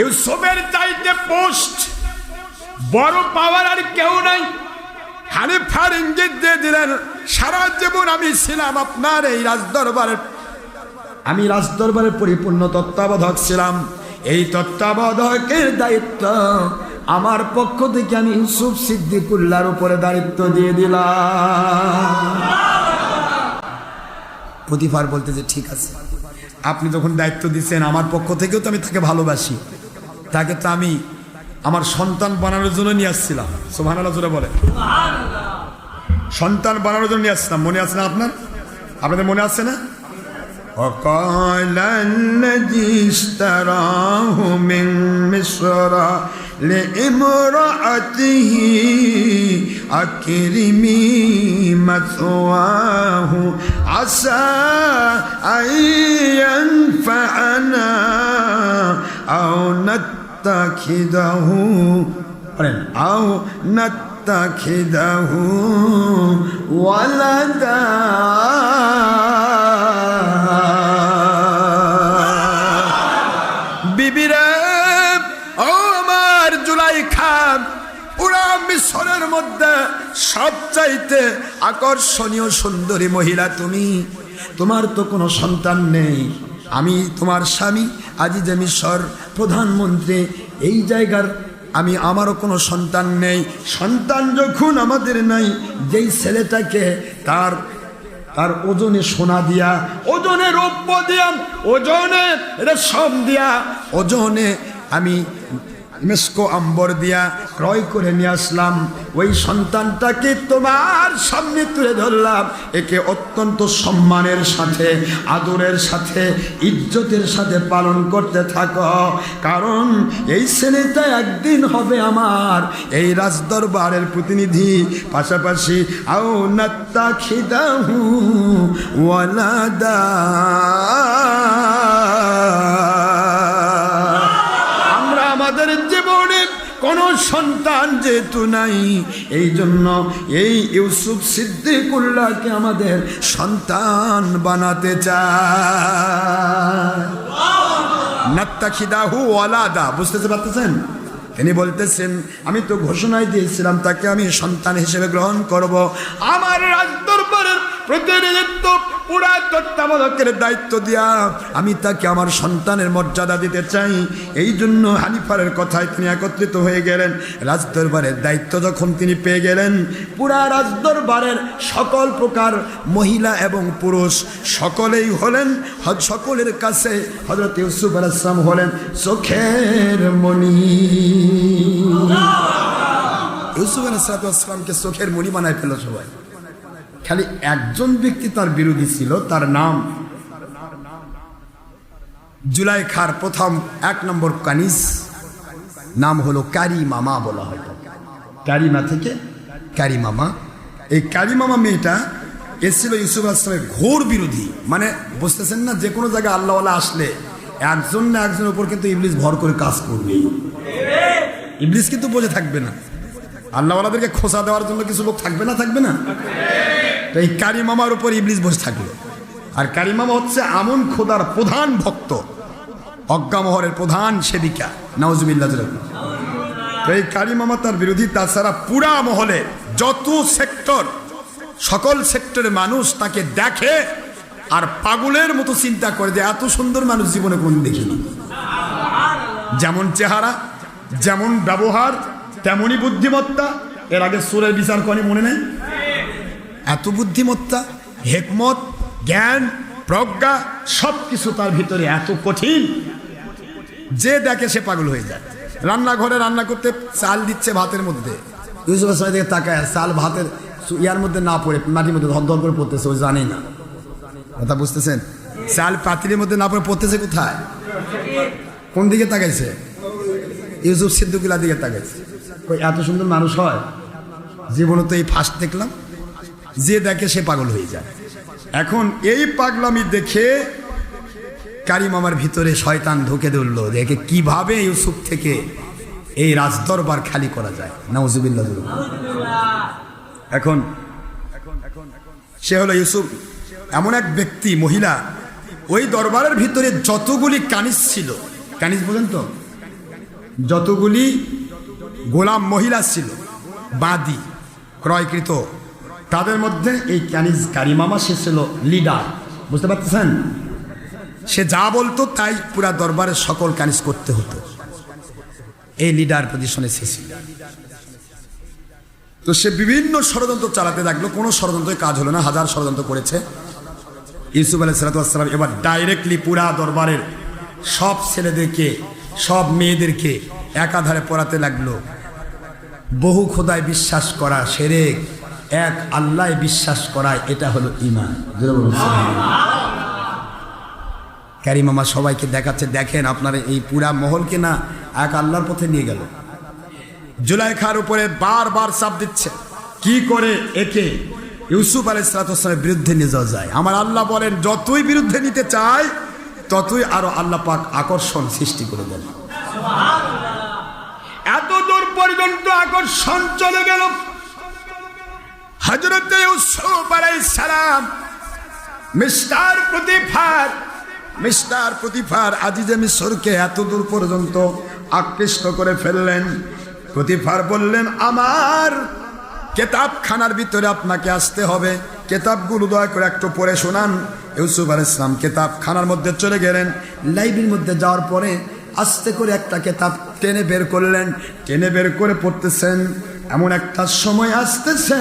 ইউসুফের চাইতে পোস্ট বড় পাওয়ার আর কেউ নাই। হানিফার ইঙ্গিত দিয়ে দিলেন, সারা জীবন আমি ছিলাম আপনার এই রাজদরবারের আমি রাজদরবারের পরিপূর্ণ তত্ত্বাবধায়ক ছিলাম। এই তত্ত্বাবধায়কের দায়িত্ব আমার পক্ষ থেকে আমি ইউসুফ সিদ্দিকুল্লার উপরে দায়িত্ব দিয়ে দিলাম। প্রতিভার বলতে যে ঠিক আছে। আপনি যখন দায়িত্ব দিচ্ছেন আমার পক্ষ থেকেও তো আমি তাকে ভালোবাসি। তাকে তো আমি আমার সন্তান বানানোর জন্য নিয়ে আসছিলাম। সোহান জোরে বলে সন্তান বানানোর জন্য নিয়ে আসছিলাম। মনে আছে না আপনার? আপনাদের মনে আছে না? وقال الذي اشتراه من مصر لامرأته أكرمي مثواه. عسى أن ينفعنا أو نتخذه أو نتخذه ولدا. মিশরের মধ্যে সবচাইতে আকর্ষণীয় সুন্দরী মহিলা তুমি। তোমার তো কোনো সন্তান নেই। আমি তোমার স্বামী, আজি আজিজে মিশর প্রধানমন্ত্রী, এই জায়গার আমি আমারও কোনো সন্তান নেই। সন্তান যখন আমাদের নাই, যেই ছেলেটাকে তার তার ওজনে সোনা দিয়া, ওজনে রৌপ্য দিয়া, ওজনে রেশম দিয়া, ওজনে আমি মেস্কো আম্বর দিয়া ক্রয় করে নিয়ে আসলাম। ওই সন্তানটাকে তোমার সামনে তুলে ধরলাম। একে অত্যন্ত সম্মানের সাথে, আদরের সাথে, ইজ্জতের সাথে পালন করতে থাকো। কারণ এই ছেলেটা একদিন হবে আমার, এই রাজদরবারের প্রতিনিধি। পাশাপাশি আও নাত্তা খিদাহু ওয়ালাদা। কোনো সন্তান যেহেতু নাই, এই জন্য এই ইউসুফ সিদ্দিকুল্লাহকে আমাদের সন্তান বানাতে চায়। নাত্তাখিদাহু ওয়ালাদা, বুঝতেতে পারতেছেন? তিনি বলতেছেন, আমি তো ঘোষণায় দিয়েছিলাম, তাকে আমি সন্তান হিসেবে গ্রহণ করব। আমার রাজদরবারের প্রতিনিধিত্ব পুরা তত্ত্বাবধায়কের দায়িত্ব দিয়া আমি তাকে আমার সন্তানের মর্যাদা দিতে চাই। এই জন্য হানিফারের কথায় তিনি একত্রিত হয়ে গেলেন। রাজদরবারের দায়িত্ব যখন তিনি পেয়ে গেলেন, পুরা রাজদরবারের সকল প্রকার মহিলা এবং পুরুষ সকলেই হলেন সকলের কাছে হজরত ইউসুফ আলাইসলাম হলেন চোখের মণি। ইউসুফ আলাইসালামকে চোখের মণি বানায় ফেল সবাই। খালি একজন ব্যক্তি তার বিরোধী ছিল, তার নাম জুলাই খার প্রথম এক নম্বর কানিস, নাম হলো কারি মামা বলা হয়। কারিমা থেকে কারি মামা এই কারি মামা মেয়েটা এসেছিল ইউসুফ আসলামের ঘোর বিরোধী। মানে বুঝতেছেন না, যে কোনো জায়গায় আল্লাহওয়ালা আসলে একজন না একজনের উপর কিন্তু ইবলিস ভর করে কাজ করবে। ইবলিস কিন্তু বসে থাকবে না। আল্লাহওয়ালাদেরকে খোসা দেওয়ার জন্য কিছু লোক থাকবে না? থাকবে না। তো এই কারি মামার উপর ইবলিস বসে থাকল। আর কারি মামা হচ্ছে আমন খোদার প্রধান ভক্ত। অজ্ঞামহরের প্রধান সেবিকা। নওয়াজুবিল্লাহ তো এই কারি মামা তার বিরোধী, তাছাড়া পুরা মহলে যত সেক্টর, সকল সেক্টরের মানুষ তাকে দেখে আর পাগলের মতো চিন্তা করে যে এত সুন্দর মানুষ জীবনে কোন দেখিনি। যেমন চেহারা, যেমন ব্যবহার, তেমনই বুদ্ধিমত্তা। এর আগে সুরের বিচার করে মনে নেই? এত বুদ্ধিমত্তা, হেকমত, জ্ঞান, প্রজ্ঞা সব কিছু তার ভিতরে এত কঠিন। যে দেখে সে পাগল হয়ে যায়। রান্নাঘরে রান্না করতে চাল দিচ্ছে ভাতের মধ্যে। ইউসুফ আসলামের দিকে তাকায়, চাল ভাতের ইয়ার মধ্যে না পড়ে, মাটির মধ্যে ধর করে পড়তেছে ওই জানেই না। কথা বুঝতেছেন? চাল পাতিলের মধ্যে না পড়ে পড়তেছে কোথায়? কোন দিকে তাকাইছে? ইউসুফ সিদ্দুকিলার দিকে তাকাইছে। কই, এত সুন্দর মানুষ হয়। জীবনে তো এই ফার্স্ট দেখলাম। যে দেখে সে পাগল হয়ে যায়। এখন এই পাগলামি দেখে কারিম আমার ভিতরে শয়তান ঢুকে ধরলো, দেখে কীভাবে ইউসুফ থেকে এই রাজদরবার খালি করা যায়। নাউজুবিল্লাহ। এখন এখন সে হলো ইউসুফ। এমন এক ব্যক্তি, মহিলা, ওই দরবারের ভিতরে যতগুলি কানিস ছিল কানিস বোঝেন তো? যতগুলি গোলাম মহিলা ছিল, বাদি, ক্রয়কৃত তাদের মধ্যে এই ক্যানিজ কারিমামা, সে ছিল লিডার বুঝতে পারতেছেন? সে যা বলতো, তাই পুরা দরবারের সকল ক্যানিজ করতে হতো। এই লিডার পজিশনে সে ছিল। তো সে বিভিন্ন ষড়যন্ত্র চালাতে লাগল। কোনো ষড়যন্ত্রের কাজ হলো না, হাজার ষড়যন্ত্র করেছে। ইউসুফ আলাই সালাতাম এবার ডাইরেক্টলি পুরা দরবারের সব ছেলেদেরকে, সব মেয়েদেরকে একাধারে পড়াতে লাগল। বহু খোদায় বিশ্বাস করা সেরেক। এক আল্লাহ বিশ্বাস করায়, এটা হলো ইমান বলুন, সুবহানাল্লাহ। সবাইকে দেখাচ্ছে, দেখেন আপনারা এই পুরা মহলকে না এক আল্লাহর পথে নিয়ে গেল। জুলাই জুলাইখার উপরে বারবার চাপ দিচ্ছে, কি করে একে? ইউসুফ আলাই সালাতামের বিরুদ্ধে নিয়ে যাওয়া যায়। আমার আল্লাহ বলেন, যতই বিরুদ্ধে নিতে চায় ততই আরও আল্লাহ পাক আকর্ষণ সৃষ্টি করে দেন। এত দূর পর্যন্ত আকর্ষণ চলে গেল। হজরত সালাম মিস্টার প্রতিভার মিস্টার প্রতিভার আজিজে মিশরকে এত দূর পর্যন্ত আকৃষ্ট করে ফেললেন। প্রতিভার বললেন, আমার কেতাবখানার ভিতরে আপনাকে আসতে হবে। কেতাবগুলো দয়া করে একটু পড়ে শোনান। ইউসুফ আল ইসলাম কেতাবখানার মধ্যে চলে গেলেন। লাইব্রেরির মধ্যে যাওয়ার পরে আস্তে করে একটা কেতাব টেনে বের করলেন। টেনে বের করে পড়তেছেন। এমন একটা সময় আসতেছে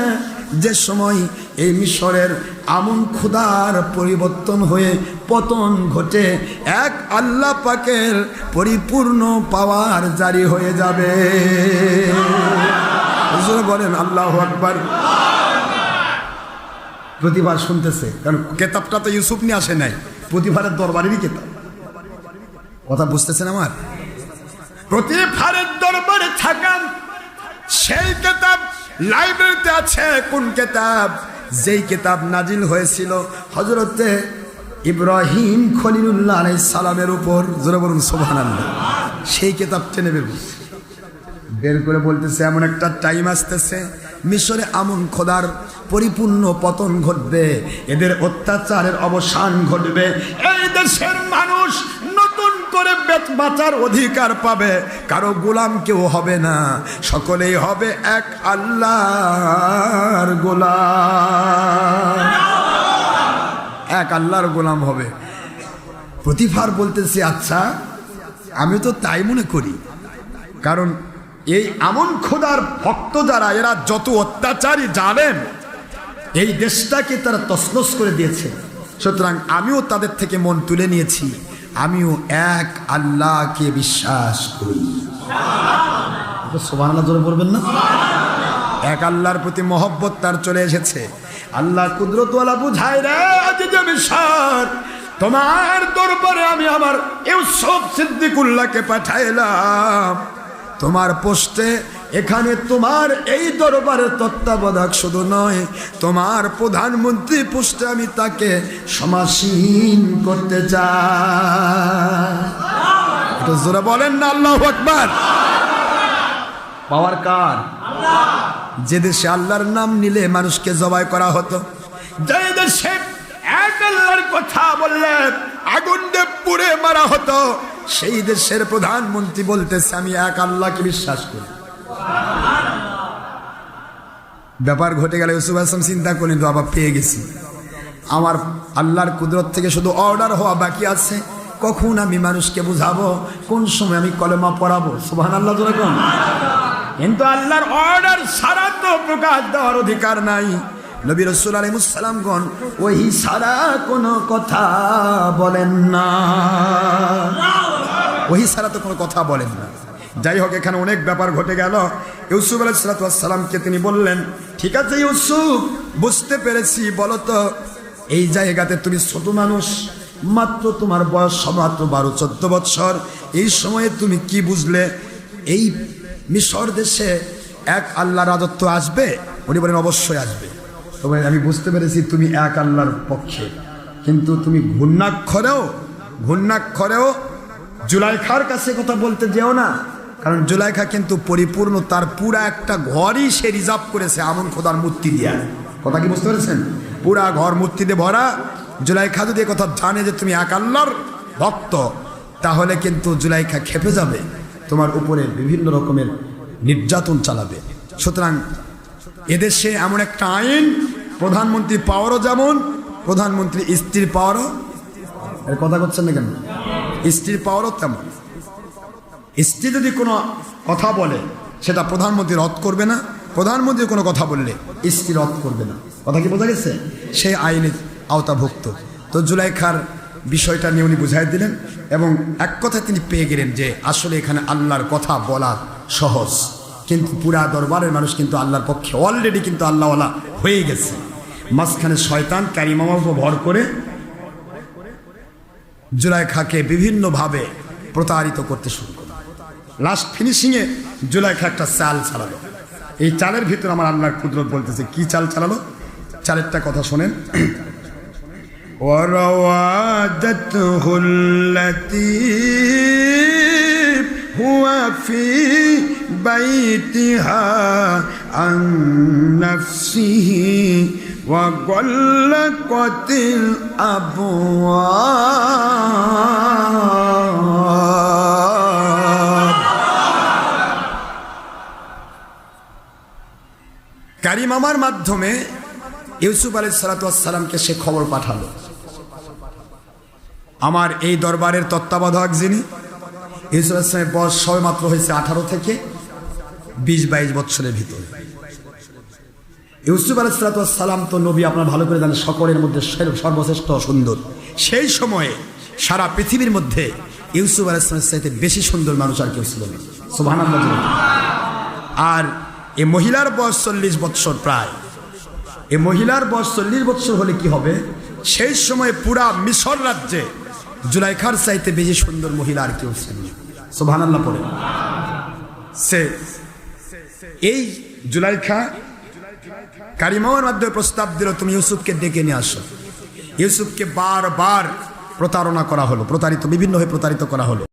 যে সময় এই মিশরের আমন খুদার পরিবর্তন হয়ে পতন ঘটে, এক আল্লাহ পাকের পরিপূর্ণ পাওয়ার জারি হয়ে যাবে। বলেন, আল্লাহ আকবার। প্রতিবার শুনতেছে, কারণ কেতাবটা তো ইউসুফ নিয়ে আসে নাই। প্রতিভারের দরবারেরই কেতাব। কথা বুঝতেছেন আমার? প্রতিভারের দরবারে থাকান সেই কেতাব লাইব্রেরিতে আছে কোন কেতাব? যেই কেতাব নাজিল হয়েছিল হজরতে ইব্রাহিম খলিলুল্লাহ আলাই সালামের উপর। জোরে বলুন সোভান সেই কেতাব টেনে বের। বের করে বলতেছে, এমন একটা টাইম আসতেছে, মিশরে আমন খোদার পরিপূর্ণ পতন ঘটবে, এদের অত্যাচারের অবসান ঘটবে, এই দেশের মানুষ করে বেচ বাঁচার অধিকার পাবে। কারও গোলাম কেউ হবে না। সকলেই হবে এক আল্লাহর গোলাম। এক আল্লাহর গোলাম হবে। প্রতিভার বলতেছি আচ্ছা আমি তো তাই মনে করি। কারণ এই আমন খোদার ভক্ত যারা, এরা যত অত্যাচারী জানেন এই দেশটাকে তারা তসলস করে দিয়েছে। সুতরাং আমিও তাদের থেকে মন তুলে নিয়েছি। আমিও এক আল্লাহকে বিশ্বাস করি। সোভান জোরে বলবেন না? এক আল্লাহর প্রতি মহব্বত তার চলে এসেছে। আল্লাহ কুদরতওয়ালা বুঝায় রে মিশর তোমার দরবারে আমি আমার ইউসুফ সিদ্দিকুল্লাহকে পাঠাইলাম। তোমার পোস্টে এখানে তোমার এই দরবারের তত্ত্বাবধায়ক শুধু নয়, তোমার প্রধানমন্ত্রী পোস্টে আমি তাকে সমাসীন করতে চাই। বলেন না, আল্লাহ আকবার। পাওয়ার কার? যে দেশে আল্লাহর নাম নিলে মানুষকে জবাই করা হতো। যে দেশে এক আল্লাহর কথা বললে আগুন দিয়ে পুড়ে মারা হতো, সেই দেশের প্রধানমন্ত্রী বলতেছে, আমি এক আল্লাহকে বিশ্বাস করি। ব্যাপার ঘটে গেলে ইউসুফ আসলাম চিন্তা করলেন আবার পেয়ে গেছি। আমার আল্লাহর কুদরত থেকে শুধু অর্ডার হওয়া বাকি আছে। কখন আমি মানুষকে বুঝাবো? কোন সময় আমি কলেমা পড়াবো? সুবহান আল্লাহ যেরকম কিন্তু আল্লাহর অর্ডার সারা তো প্রকাশ দেওয়ার অধিকার নাই। নবী রসুল আলহিমুসালামগণ ওই সারা কোনো কথা বলেন না। ওই সারা তো কোনো কথা বলেন না। যাই হোক, এখানে অনেক ব্যাপার ঘটে গেল। ইউসুফ আলাইসালামকে তিনি বললেন, ঠিক আছে ইউসুফ, বুঝতে পেরেছি, বলো তো, এই জায়গাতে তুমি ছোট মানুষ, মাত্র তোমার বয়স মাত্র বারো, চোদ্দ বৎসর। এই সময়ে তুমি কি বুঝলে? এই মিশর দেশে এক আল্লাহ রাজত্ব আসবে? উনি বলেন, অবশ্যই আসবে। তবে আমি বুঝতে পেরেছি তুমি এক আল্লাহর পক্ষে, কিন্তু তুমি ঘূর্ণাক্ষরেও ঘূর্ণাক্ষরেও জুলাইখার কাছে কথা বলতে যেও না। কারণ জুলাইখা কিন্তু পরিপূর্ণ, তার পুরা একটা ঘরই সে রিজার্ভ করেছে আমন খোদার মূর্তি দিয়া। কথা কি বুঝতে পেরেছেন? পুরা ঘর মূর্তি দিয়ে ভরা। জুলাইখা যদি কথা জানে যে তুমি এক আল্লাহর ভক্ত, তাহলে কিন্তু জুলাইখা খেপে যাবে, তোমার উপরে বিভিন্ন রকমের নির্যাতন চালাবে। সুতরাং এদেশে এমন একটা আইন, প্রধানমন্ত্রী পাওয়ারও যেমন, প্রধানমন্ত্রী স্ত্রীর পাওয়ারও, এর কথা করছেন না কেন? স্ত্রীর পাওয়ারও তেমন। স্ত্রী যদি কোনো কথা বলে, সেটা প্রধানমন্ত্রী রদ করবে না। প্রধানমন্ত্রী কোনো কথা বললে, স্ত্রী রদ করবে না। কথা কি বোঝা গেছে? সেই আইনের আওতাভুক্ত। তো জুলাই জুলাইখার বিষয়টা নিয়ে উনি বুঝাই দিলেন এবং এক কথা তিনি পেয়ে গেলেন যে আসলে এখানে আল্লাহর কথা বলা সহজ। কিন্তু পুরা দরবারের মানুষ কিন্তু আল্লাহর পক্ষে অলরেডি কিন্তু আল্লাহওয়ালা হয়ে গেছে। মাঝখানে শয়তান ক্যারিমামার উপর ভর করে জুলাই জুলাইখাকে বিভিন্নভাবে প্রতারিত করতে শুরু করল লাস্ট ফিনিশিংয়ে জুলাইখা একটা চাল চালালো এই চালের ভিতরে আমার আল্লাহর কুদরত বলতেছে কি চাল চালালো চালেরটা কথা শোনেন وراودته التي هو في بيتها عن نفسه وغلقت الأبواب কারিমামার মাধ্যমে ইউসুফ আলী সালাতামকে সে খবর পাঠালো। আমার এই দরবারের তত্ত্বাবধায়ক যিনি, ইউসুফ আসলামের বয়স সবে মাত্র হয়েছে আঠারো থেকে বিশ বাইশ বছরের ভিতরে। ইউসুফ আলাইসালাম তো নবী, আপনার ভালো করে জানেন, সকলের মধ্যে সর্বশ্রেষ্ঠ সুন্দর। সেই সময়ে সারা পৃথিবীর মধ্যে ইউসুফ আলাইসলামের চাইতে বেশি সুন্দর মানুষ আর কেউ ছিল না। আর এ মহিলার বয়স চল্লিশ বৎসর প্রায়। এ মহিলার বয়স চল্লিশ বৎসর হলে কি হবে? সেই সময় পুরা মিশর রাজ্যে জুলাইখার চাইতে বেশি সুন্দর মহিলা আর কেউ ছিল সোভান আল্লাহ পড়ে। সে, এই জুলাইখা কারিমাওয়ার মাধ্যমে প্রস্তাব দিল, তুমি ইউসুফকে ডেকে নিয়ে আসো। ইউসুফকে বারবার প্রতারণা করা হলো, প্রতারিত বিভিন্নভাবে প্রতারিত করা হলো।